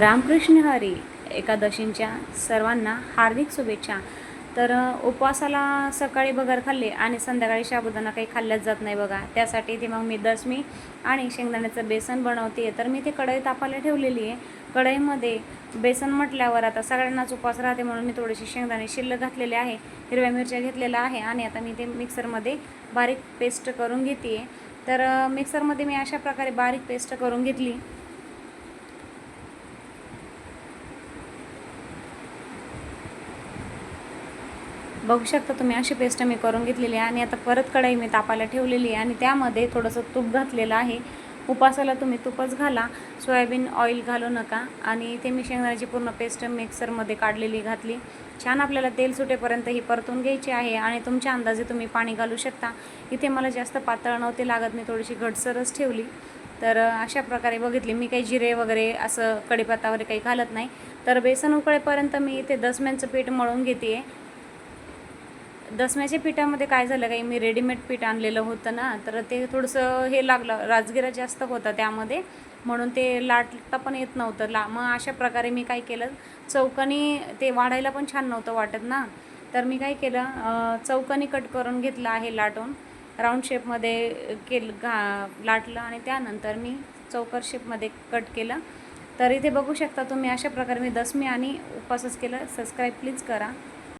रामकृष्ण हरी एकादशींच्या सर्वांना हार्दिक शुभेच्छा. तर उपवासाला सकाळी बगर खाल्ले आणि संध्याकाळी साबुदाणा काही खाल्ल्याच जात नाही बघा. त्यासाठी ते मग मी दसमी आणि शेंगदाण्याचं बेसन बनवते तर मी ते कढई तापायला ठेवलेली आहे. कढईमध्ये बेसन म्हटल्यावर आता सगळ्यांनाच उपवास राहते म्हणून मी थोडीशी शेंगदाणे शिल्लक घातलेले आहे. हिरव्या मिरच्या घेतलेल्या आहे आणि आता मी ते मिक्सरमध्ये बारीक पेस्ट करून घेते तर मिक्सरमध्ये मी अशा प्रकारे बारीक पेस्ट करून घेतली. बघू शकता तुम्ही अशी पेस्ट मी करून घेतलेली आहे आणि आता परत कढई मी तापायला ठेवलेली आहे आणि त्यामध्ये थोडंसं तूप घातलेलं आहे. उपासाला तुम्ही तुपच घाला सोयाबीन ऑइल घालू नका आणि ते मी शेंगदाण्याची पूर्ण पेस्ट मिक्सरमध्ये काढलेली घातली. छान आपल्याला तेल सुटेपर्यंत ही परतून घ्यायची आहे आणि तुमच्या अंदाजे तुम्ही पाणी घालू शकता. इथे मला जास्त पातळ नव्हते लागत मी थोडीशी घटसरच ठेवली. तर अशा प्रकारे बघितली मी काही जिरे वगैरे असं कढीपत्ता वगैरे काही घालत नाही. तर बेसन उकळेपर्यंत मी इथे दसम्यांचं पीठ मळून घेते दसम्याच्या पिठामध्ये काय झालं काही मी रेडीमेड पीठ आणलेलं होतं ना तर ते थोडंसं हे लागलं राजगिरा जास्त होता त्यामध्ये म्हणून ते लाटता पण येत नव्हतं. ला मग अशा प्रकारे मी काय केलं चौकनी ते वाढायला पण छान नव्हतं वाटत ना तर मी काय केलं अं, चौकनी कट करून घेतलं आहे लाटून राऊंड शेपमध्ये केलं घा लाटलं आणि त्यानंतर मी चौकर शेपमध्ये कट केलं. तर इथे बघू शकता तुम्ही अशा प्रकारे मी दसमी आणि उपासच केलं. सबस्क्राईब प्लीज करा.